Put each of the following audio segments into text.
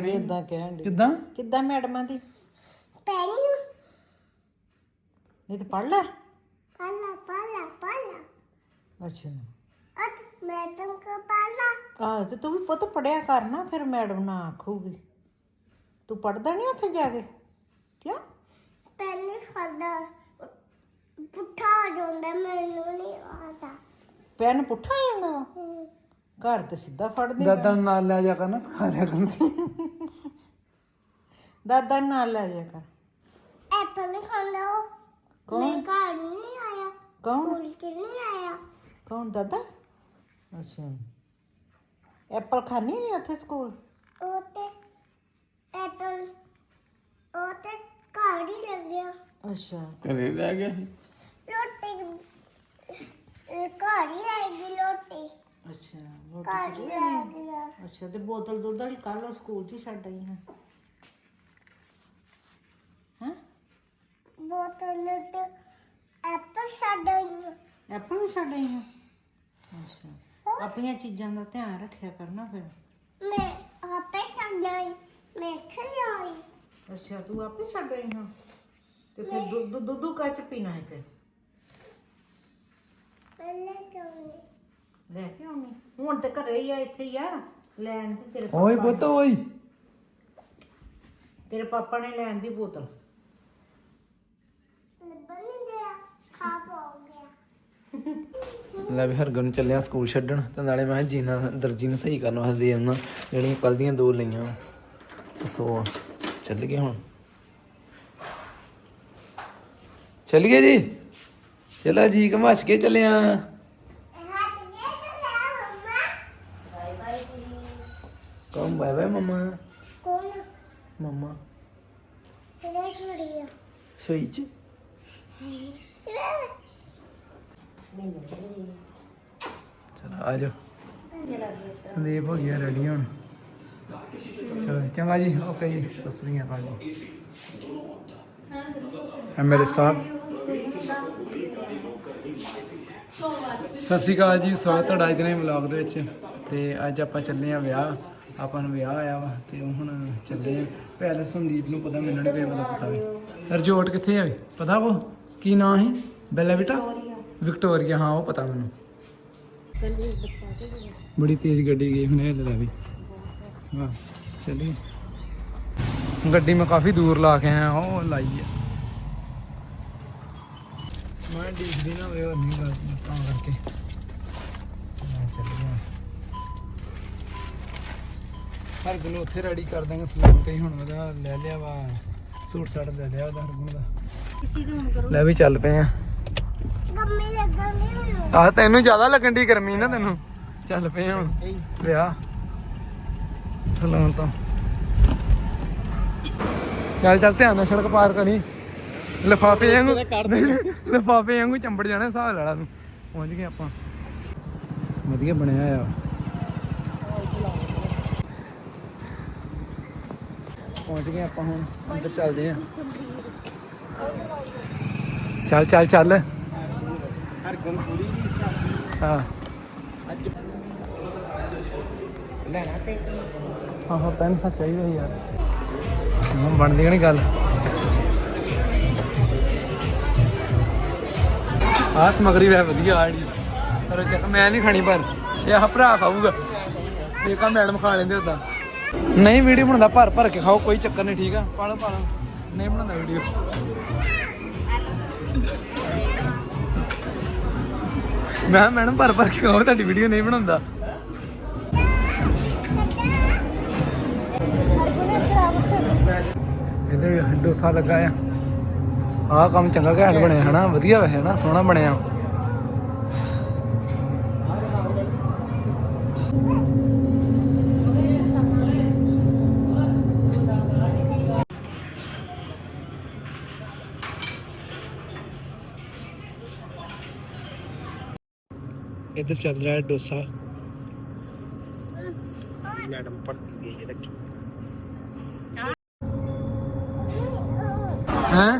ਵੀ ਇਦਾਂ ਕਹਿਣ ਦੇ ਕਿੱਦਾਂ? ਕਿੱਦਾਂ ਮੈਡਮਾਂ ਦੀ? ਪੈਣੀ ਨੂੰ ਨਹੀਂ ਤੇ ਪੜ ਲੈ। ਪਾਲਾ ਪਾਲਾ ਪਾਲਾ ਅੱਛਾ। ਅਤ ਮੈਂ ਤੁਮਕੋ ਪਾਲਾ ਆਹ ਤੇ ਤੂੰ ਵੀ ਪੁੱਤ ਪੜਿਆ ਕਰ ਨਾ ਫਿਰ ਮੈਡਮ ਨਾ ਆਖੂਗੀ। ਤੂੰ ਪੜਦਾ ਨਹੀਂ ਉੱਥੇ ਜਾ ਕੇ? ਕਿਉਂ? ਪੈਨੀ ਖਾਦਾ ਪੁੱਠਾ ਹੋ ਜਾਂਦਾ ਮੈਨੂੰ ਨਹੀਂ ਆਦਾ ਪੈਨ ਪੁੱਠਾ ਆ ਜਾਂਦਾ ਵਾ? ਘਰ ਤੇ ਸਿੱਧਾ ਫੜਦੇ ਦਾਦਾ। ਨੂੰ ਨਾਲ ਲੈ ਜਾ ਕਰ ਨਾ ਸਿਖਾ ਦਿਆ ਕਰ। ਦਾਦਾ ਨੂੰ ਨਾਲ ਲੈ ਜਾ ਕਰ। ਐਪਲ ਨਹੀਂ ਖਾਂਦਾ ਉਹ। ਕੌਣ? ਮੇਰੇ ਘਰ ਨਹੀਂ ਆਇਆ। ਕੌਣ? ਸਕੂਲ ਚ ਨਹੀਂ ਆਇਆ। ਕੌਣ ਦਾਦਾ? ਅੱਛਾ। ਐਪਲ ਖਾਣੀ ਨਹੀਂ ਉੱਥੇ ਸਕੂਲ? ਉਹ ਤੇ ਐਪਲ ਉਹ ਤੇ ਘਰ ਹੀ ਲੱਗਿਆ ਅੱਛਾ। ਘਰੇ ਰਹਿ ਗਿਆ ਰੋਟੀ ਇਹ ਘਰ ਹੀ ਰਹਿ ਗਈ ਰੋਟੀ। ਅੱਛਾ ਰੋਟੀ ਘਰ ਹੀ ਰਹਿ ਗਿਆ ਅੱਛਾ ਤੇ ਬੋਤਲ ਦੁੱਧ ਵਾਲੀ ਕੱਲ ਸਕੂਲ 'ਚ ਹੀ ਛੱਡ ਆਈ ਹਾਂ ਹਾਂ ਬੋਤਲ ਤੇ ਐਪਲ ਛੱਡ ਆਈ ਐਪਲ ਵੀ ਛੱਡ ਆਈ ਹਾਂ ਅੱਛਾ ਆਪਣੀਆਂ ਚੀਜ਼ਾਂ ਦਾ ਧਿਆਨ ਰੱਖਿਆ ਕਰਨਾ ਫਿਰ ਮੈਂ ਆਪੇ ਛੱਡ ਆਈ ਮੈਂ ਇੱਥੇ ਆਈ ਅੱਛਾ ਤੂੰ ਆਪੇ ਛੱਡ ਆਈ ਹਾਂ ਤੇ ਫਿਰ ਦੁੱਧ ਦੁੱਧ ਕੱਚ ਪੀਣਾ ਹੈ ਫਿਰ ਪਹਿਲੇ ਕਿਉਂ ਲੈ ਕੇ ਆਉਣੀ। ਹੁਣ ਤੇ ਘਰੇ ਹੀ ਆ ਇੱਥੇ ਹੀ ਆ। ਲੈਣ ਤੇ ਤੇਰੇ ਓਏ ਪਾਪਾ ਪੁੱਤ ਓਏ। ਤੇਰੇ ਪਾਪਾ ਨੇ ਲੈਣ ਦੀ ਬੋਤਲ। ਲੱਭਣ ਨਹੀਂ ਗਿਆ ਖਾ ਹੋ ਗਿਆ। ਲੈ ਵੀ ਹਰਗਨ ਨੂੰ ਚੱਲਿਆ ਸਕੂਲ ਛੱਡਣ ਤੇ ਨਾਲੇ ਮੈਂ ਜੀਨਾ ਦਰਜੀ ਨੂੰ ਸਹੀ ਕਰਨ ਵਾਸਤੇ ਦੇ ਆਉਣਾ ਜਿਹੜੀਆਂ ਕੱਲ ਦੀਆਂ ਦੋ ਲਈਆਂ। ਸੋ ਚੱਲ ਗਏ ਹੁਣ। ਚੱਲ ਗਏ ਜੀ? ਚਲੋ ਜੀ ਘਮਾਸ ਕੇ ਚੱਲਿਆ ਹੱਥ ਗਏ ਤੇ ਮੰਮਾ ਕਮ ਬਾਏ ਬਾਏ ਮਮਾ ਕੌਣ ਮਮਾ ਤੇਰੇ ਛੁੜੀ ਆ ਸੋਈ ਚ ਚਲੋ ਆ ਜਾਓ ਸੰਦੀਪ ਹੋ ਗਿਆ ਰੈਡੀ ਹੁਣ ਚਲੋ ਚੰਗਾ ਜੀ ਓਕੇ ਜੀ ਸਤਿ ਸ੍ਰੀ ਅਕਾਲ ਜੀ ਹੈ ਮੇਰੇ ਸਾਹਿਬ ਸਤਿ ਸ੍ਰੀ ਅਕਾਲ ਜੀ ਸਵਾਗਤ ਤੁਹਾਡਾ ਅੱਜ ਦੇ ਵਲੌਗ ਦੇ ਵਿੱਚ। ਤੇ ਅੱਜ ਆਪਾਂ ਚੱਲੇ ਆ ਵਿਆਹ। ਆਪਾਂ ਨੂੰ ਵਿਆਹ ਆਇਆ ਵਾ ਤੇ ਹੁਣ ਚੱਲੇ ਆ। ਪਹਿਲੇ ਸੰਦੀਪ ਨੂੰ ਪਤਾ ਮੈਨੂੰ ਨਹੀਂ ਕੋਈ ਪਤਾ ਪਤਾ ਵੀ। ਰਜੋਟ ਕਿੱਥੇ ਆ ਵੀ? ਪਤਾ ਉਹ? ਕੀ ਨਾਂ ਹੈ ਬੈਲਾ ਬੇਟਾ? ਵਿਕਟੋਰੀਆ, ਹਾਂ, ਉਹ ਪਤਾ ਮੈਨੂੰ। ਬੜੀ ਤੇਜ਼ ਗੱਡੀ ਗਈ ਹੁਣੇ ਹਲੇ ਵੀ। ਵਾਹ ਚੱਲੀ ਗੱਡੀ ਮੈਂ ਕਾਫੀ ਦੂਰ ਲਾ ਕੇ ਆਇਆ, ਉਹ ਲਾਈ ਆ। ਮੈਂ ਦੇਖਦੀ ਨਾ ਵੇ ਹੋਰ ਨਹੀਂ ਤਾਂ ਕਰਕੇ। ਹਰ ਗੁਣ ਉੱਥੇ ਰੈਡੀ ਕਰ ਦਾਂਗੇ ਸਲੂਨ ਤੇ ਹੀ ਹੁਣ ਉਹਦਾ ਲੈ ਲਿਆ ਵਾ ਸੂਟ ਸਾਟ ਲੈ ਲਿਆ ਉਹਦਾ ਹਰ ਗੁਣ ਦਾ। ਕਿਸੇ ਨੂੰ ਹੁਣ ਕਰੋ। ਲੈ ਵੀ ਚੱਲ ਪਏ ਆ। ਗੰਮੀ ਲੱਗਣ ਦੀ ਮੈਨੂੰ। ਆਹ ਤੈਨੂੰ ਜ਼ਿਆਦਾ ਲੱਗਣ ਦੀ ਗਰਮੀ ਨਾ ਤੈਨੂੰ। ਚੱਲ ਪਏ ਹੁਣ। ਵਿਆਹ। ਸਲੂਨ ਤੋਂ। ਚੱਲ ਚੱਲ ਧਿਆਨ ਨਾਲ ਸੜਕ ਪਾਰ ਕਰੀ। ਲਫਾਫੇ ਵਾਂਗੂ ਲਫਾਫੇ ਵਾਂਗੂ ਚੰਬੜ ਜਾਣਾ ਹਿਸਾਬ ਲਾ ਲਾ ਤੂੰ। ਪਹੁੰਚ ਗਏ ਆਪਾਂ। ਵਧੀਆ ਬਣਿਆ ਆ। ਪਹੁੰਚ ਗਏ ਆਪਾਂ ਹੁਣ ਅੰਦਰ ਚੱਲਦੇ ਆ ਚੱਲ ਚੱਲ ਚੱਲ। ਹਾਂ। ਲੈਣਾ ਹਾਂ ਹਾਂ ਪੈਨ ਸਾ ਚਾਹੀਦਾ ਯਾਰ। ਹਾਂ ਬਣਦੀ ਕਿ ਨਹੀਂ ਗੱਲ। ਆਹ ਸਮਗਰੀ ਵੈ ਵਧੀਆ ਆੜੀ ਪਰ ਚੱਕ ਮੈਂ ਨਹੀਂ ਖਾਣੀ ਪਰ। ਇਹ ਆਹ ਭਰਾ ਖਾਊਗਾ। ਇਹ ਕਾ ਮੈਡਮ ਖਾ ਲੈਂਦੇ ਉਦਾਂ ਨਹੀਂ ਵੀਡੀਓ ਬਣਾਉਂਦਾ, ਭਰ ਭਰ ਕੇ ਖਾਓ, ਕੋਈ ਚੱਕਰ ਨਹੀਂ, ਠੀਕ ਆ? ਪਾ ਲਓ ਨਹੀਂ ਬਣਾਉਂਦਾ ਵੀਡੀਓ ਮੈਂ ਕਿਹਾ, ਮੈਡਮ, ਭਰ ਭਰ ਕੇ ਖਾਓ, ਤੁਹਾਡੀ ਵੀਡੀਓ ਨਹੀਂ ਬਣਾਉਂਦਾ। ਇਧਰ ਡੋਸਾ ਲੱਗਾ ਆ। ਆਹ ਕੰਮ ਚੰਗਾ ਘੈਂਟ ਬਣਿਆ, ਹਨਾ? ਵਧੀਆ ਵੈਸੇ ਨਾ ਸੋਹਣਾ ਬਣਿਆ। ਇਧਰ ਚੱਲ ਰਿਹਾ ਹੈ ਡੋਸਾ। ਮੈਡਮ ਪੜਤੀ ਗਈ ਰੱਖੀ ਹੈਂ?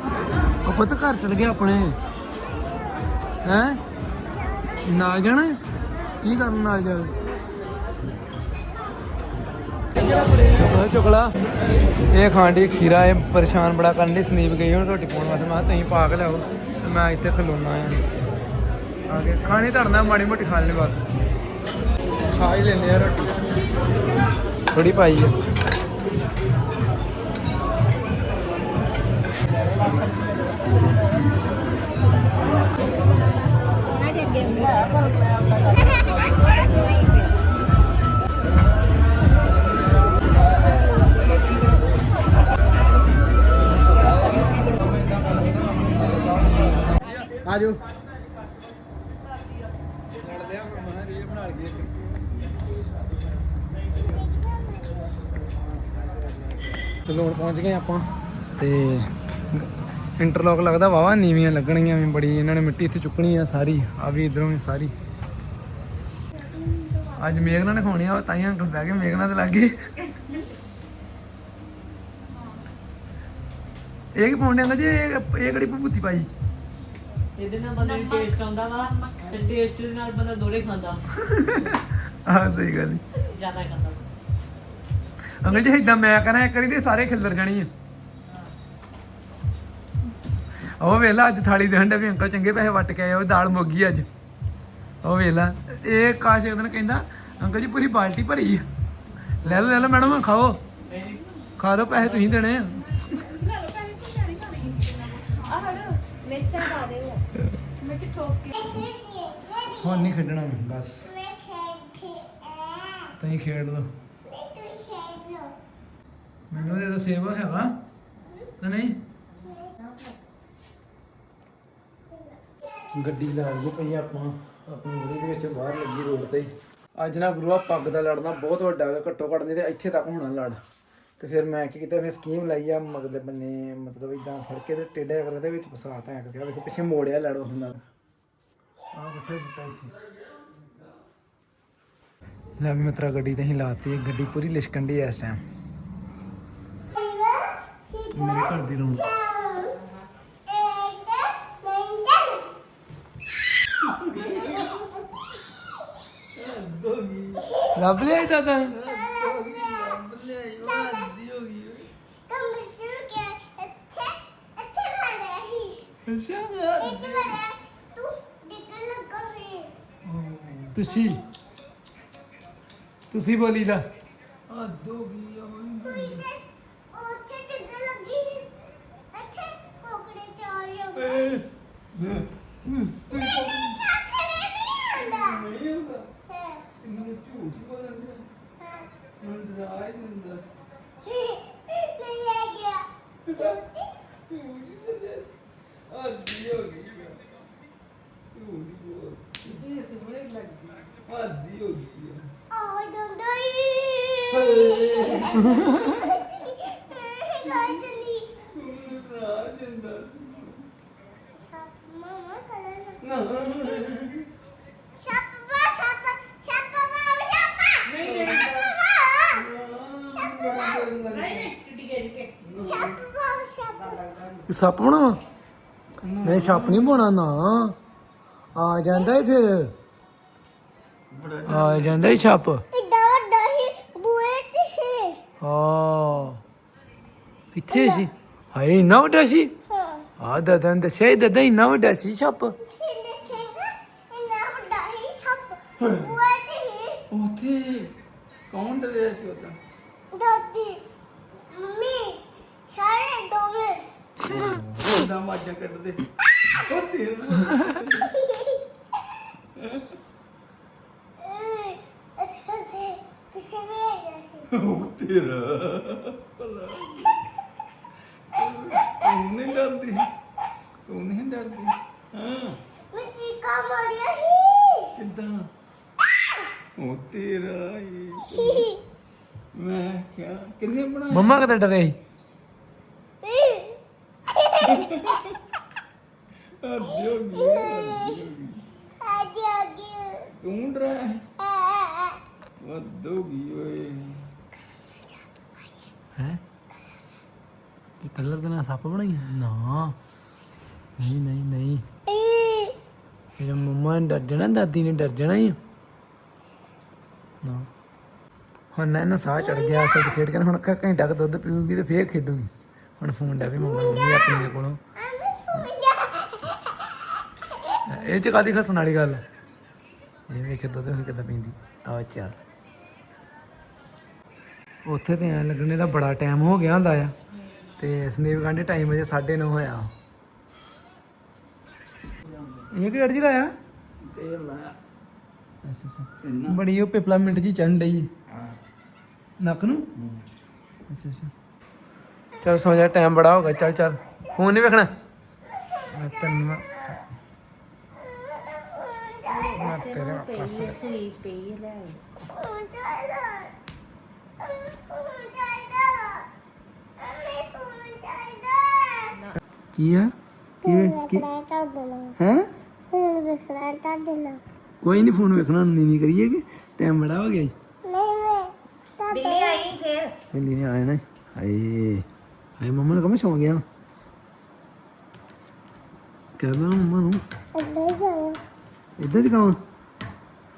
ਉਹ ਪੁੱਤ ਘਰ ਚਲ ਗਿਆ ਆਪਣੇ। ਹੈਂ? ਨਾਲ ਜਾਣਾ? ਕੀ ਕਰਨ ਨਾਲ ਉਹ ਚੁਗਲਾ ਇਹ ਖਾਂਡੀ ਖੀਰਾ ਇਹ ਪਰੇਸ਼ਾਨ ਬੜਾ ਕਰਨ ਦੀ ਸੰਦੀਪ ਗਈ ਹੁਣ ਰੋਟੀ ਪਾਉਣ ਵਾਸਤੇ। ਮੈਂ ਕਿਹਾ ਤੁਸੀਂ ਪਾ ਕੇ ਲਿਆਓ ਤੇ ਮੈਂ ਇੱਥੇ ਖਲੋਣਾ ਆ। ਆ ਕੇ ਖਾਣੀ ਧੜਨਾ ਮਾੜੀ ਮੋਟੀ ਖਾ ਲੈਣੀ ਬਸ। ਖਾ ਹੀ ਲੈਂਦੇ ਆ ਰੋਟੀ। ਥੋੜੀ ਪਾਈ ਹੈ ਆਜੋ ਹੁਣ ਪਹੁੰਚ ਗਏ ਆਪਾਂ। ਤੇ ਇੰਟਰਲੌਕ ਲੱਗਦਾ ਵਾਵਾ ਨੀਵੀਆਂ ਲੱਗਣਗੀਆਂ ਵੀ ਬੜੀ ਇਹਨਾਂ ਨੇ ਮਿੱਟੀ ਇੱਥੇ ਚੁੱਕਣੀ ਆ ਸਾਰੀ ਆ ਵੀ ਇਧਰੋਂ ਵੀ ਸਾਰੀ। ਅੱਜ ਮੇਘਨਾ ਨੇ ਖਾਣੀ ਆ ਤਾਈਆਂ ਅੰਕਲ ਬਹਿ ਗਏ ਮੇਘਨਾ ਤੇ ਲੱਗੇ। ਇਹ ਕੀ ਪਾਉਂਦੇ ਅੰਕਲ ਜੀ? ਇਹ ਇਹ ਕਿਹੜੀ ਭੂਤੀ ਪਾਈ? ਇਹਦੇ ਨਾਲ ਬੰਦੇ ਨੂੰ ਟੇਸਟ ਆਉਂਦਾ ਵਾ ਤੇ ਟੇਸਟ ਦੇ ਨਾਲ ਬੰਦਾ ਦੋੜੇ ਖਾਂਦਾ। ਆਹ ਸਹੀ ਗੱਲ ਈ। ਜ਼ਿਆਦਾ ਖਾਂਦਾ। ਅੰਕਲ ਜੀ ਇਦਾਂ ਮੈਂ ਕਰਾਂ ਇੱਕ ਵਾਰੀ ਤੇ ਸਾਰੇ ਖਿਲਰ ਜਾਣੀ ਆ। ਉਹ ਵੇਲਾ ਅੱਜ ਥਾਲੀ ਦੇ ਹੰਡੇ ਵੀ ਅੰਕਲ ਚੰਗੇ ਪੈਸੇ ਵੱਟ ਕੇ ਆਏ ਉਹ ਦਾਲ ਮੁੱਕ ਗਈ ਅੱਜ। ਉਹ ਵੇਲਾ ਇਹ ਕਾਸ਼ ਇੱਕ ਦਿਨ ਕਹਿੰਦਾ ਅੰਕਲ ਜੀ ਪੂਰੀ ਬਾਲਟੀ ਭਰੀ ਆ। ਲੈ ਲਓ ਲੈ ਲਓ ਮੈਡਮ ਖਾਓ। ਖਾ ਲਓ ਪੈਸੇ ਤੁਸੀਂ ਦੇਣੇ ਆ। ਹੁਣ ਨਹੀਂ ਖੇਡਣਾ ਬਸ। ਤੁਸੀਂ ਖੇਡ ਲਓ। ਮੈਨੂੰ ਦੇ ਦੋ ਸੇਵਾ ਹੈਗਾ। ਤਾਂ ਨਹੀਂ? ਗੱਡੀ ਲਾ ਲਈ ਪਈ ਆਪਾਂ। ਆਪਣੀ ਗਲੀ ਦੇ ਵਿੱਚ ਬਾਹਰ ਲੱਗੀ ਰੋਡ ਤੇ। ਅੱਜ ਨਾ ਗੁਰੂਆ ਪੱਗ ਦਾ ਲੜਨਾ ਬਹੁਤ ਵੱਡਾ ਹੈ ਘੱਟੋ ਘੱਟ ਨਹੀਂ ਤੇ ਇੱਥੇ ਤੱਕ ਹੋਣਾ ਲੜ। ਤੇ ਫਿਰ ਮੈਂ ਕੀ ਕੀਤਾ ਫਿਰ ਸਕੀਮ ਲਾਈ ਆ ਮਗਦੇ ਬੰਨੇ ਮਤਲਬ ਇਦਾਂ ਫੜ ਕੇ ਤੇ ਟੇਢਾ ਕਰ ਦੇ ਵਿੱਚ ਫਸਾਤਾ ਹੈ ਕਰਕੇ ਵੇਖੋ ਪਿੱਛੇ ਮੋੜਿਆ ਲੜ ਹੁੰਦਾ ਆਹ ਕਿੱਥੇ ਦਿੱਤਾ ਇੱਥੇ? ਲੈ ਮਿੱਤਰਾ ਗੱਡੀ ਤੇ ਹੀ ਲਾਤੀ। ਗੱਡੀ ਪੂਰੀ ਲਿਸ਼ਕਣ ਦੀ ਇਸ ਟਾਈਮ ਮੇਰੇ ਘਰ ਦੀ ਰੌਣਕ। ਲੱਭ ਲਿਆ ਤਾਂ ਤਾਂ ਅੱਛਾ। ਤੁਸੀਂ? ਤੁਸੀਂ ਬੋਲੀ ਦਾ। Hadi yok. Ay dondayım. ਤੇ ਸੱਪ ਬਣਾਵਾ ਨਹੀਂ ਸੱਪ ਨਹੀਂ ਬਣਾ ਨਾ। ਆ ਜਾਂਦਾ ਹੀ ਫਿਰ। ਆ ਜਾਂਦਾ ਹੀ ਸੱਪ। ਇੱਡਾ ਵੱਡਾ ਹੀ ਬੂਏ ਚ ਹੀ ਆ। ਕਿੱਥੇ ਸੀ? ਹਾਏ ਇੰਨਾ ਵੱਡਾ ਸੀ? ਹਾਂ। ਆ ਦਦਾਂ ਦੱਸਿਆ ਹੀ ਦਦਾਂ ਇੰਨਾ ਵੱਡਾ ਸੀ ਸੱਪ ਸਿੰਦੇ ਸਿੰਗਾ ਇੰਨਾ ਵੱਡਾ ਹੀ ਸੱਪ ਬੂਏ ਚ ਹੀ। ਉੱਥੇ ਕੌਣ ਡਰਿਆ ਸੀ ਉਦੋਂ? ਦਾਦੀ ਮੰਮੀ ਸਾਰੇ ਦੋਵੇਂ। ਉਹਦਾ ਮਾਜਾ ਕੱਢਦੇ। ਉਹ ਤੇਰਾ ਉਹ ਤੇਰਾ ਤੂੰ ਨਹੀਂ ਡਰਦੀ। ਤੂੰ ਨਹੀਂ ਡਰਦੀ। ਹਾਂ। ਮੈਂ ਚੀਕਾ ਮਾਰਿਆ ਸੀ। ਕਿੱਦਾਂ? ਉਹ ਤੇਰਾ ਹੀ ਮੈਂ ਕਿਹਾ ਕਿੰਨੇ ਬਣਾਇਆ ਮੰਮਾ ਕਦੇ ਡਰੇ ਸੀ? ਆਜੀ ਤੂੰ ਹੋ? ਗਈ ਓਏ। ਹੈ? ਕਿ ਕਲਰ ਦੇ ਨਾਲ ਸੱਪ ਬਣਾਈ? ਨਾ। ਨਹੀਂ ਨਹੀਂ ਨਹੀਂ। ਮੇਰੇ ਮੰਮਾ ਨੇ ਡਰ ਜਾਣਾ ਦਾਦੀ ਨੇ ਡਰ ਜਾਣਾ ਹੀ। ਨਾ। ਹੁਣ ਨਾ ਇਹਨਾਂ ਸਾਹ ਚੜ ਗਿਆ, ਅਸਲ ਖੇਡ ਕੇ ਨਾ ਹੁਣ ਕ- ਘੰਟਾ ਕੁ ਦੁੱਧ ਪੀਊਗੀ ਤੇ ਫੇਰ ਖੇਡੂਗੀ। ਹੁਣ ਫੋਨ ਲੈ ਵੀ ਮੰਮਾ ਮੰਮੀ ਆਪਣੀ ਦੇ ਕੋਲੋਂ। ਇਹ ਚ ਕਾਦੀ ਖਸਣ ਵਾਲੀ ਗੱਲ? ਇਹ ਵੇਖੇ ਦੁੱਧ ਹੁਣ ਕਿੱਦਾਂ ਪੀਂਦੀ। ਆ ਚੱਲ। ਉੱਥੇ ਤੇ ਐ ਲੱਗਣੇ ਦਾ ਬੜਾ ਟਾਈਮ ਹੋ ਗਿਆ ਹੁੰਦਾ ਆ। ਤੇ ਸੰਦੀਪ ਗਾਂਢੀ ਟਾਈਮ ਅਜੇ 9:30 ਹੋਇਆ। ਇਹ ਕਿਹੜਾ ਜੀ ਲਾਇਆ? ਤੇ ਮੈਂ ਅੱਛਾ ਅੱਛਾ। ਬੜੀ ਉਹ ਪਿਪਲਾ ਮਿੰਟ ਜੀ ਚੜਨ ਡਈ। ਨੱਕ ਨੂੰ? ਅੱਛਾ ਅੱਛਾ। ਚਲ ਸੋ ਜਾ ਟਾਈਮ ਬੜਾ ਹੋ ਗਿਆ। ਚੱਲ ਚੱਲ। ਫੋਨ ਨਹੀਂ ਵੇਖਣਾ? ਮੈਂ ਤੈਨੂੰ ਮੈਂ ਤੇਰੇ ਕਸ ਸੂਈ ਪਈ ਲੈ ਕੀ ਆ ਕੀ ਦੇਣਾ ਹੈ? ਫੋਨ ਵੇਖਣਾ ਤਾਂ ਦੇਣਾ ਕੋਈ ਨਹੀਂ ਫੋਨ ਵੇਖਣਾ ਨਹੀਂ ਨਹੀਂ ਕਰੀਏ ਕਿ? ਟਾਈਮ ਬੜਾ ਹੋ ਗਿਆ ਜੀ। ਨਹੀਂ ਮੈਂ ਤਾਂ ਬਿੱਲੀ ਆਈ ਫੇਰ। ਮਿਲੀ ਨਹੀਂ ਆਏ ਨਾ ਹਾਏ ਹਾਏ ਮੰਮਾ ਨੂੰ ਕਮੇ ਸੌਂ ਗਿਆ। ਕਹਿੰਦਾ ਮੰਮਾ ਨੂੰ ਅੱਡੇ ਜਾਇਆ ਇੱਦਾਂ ਚ ਕਹਾਂ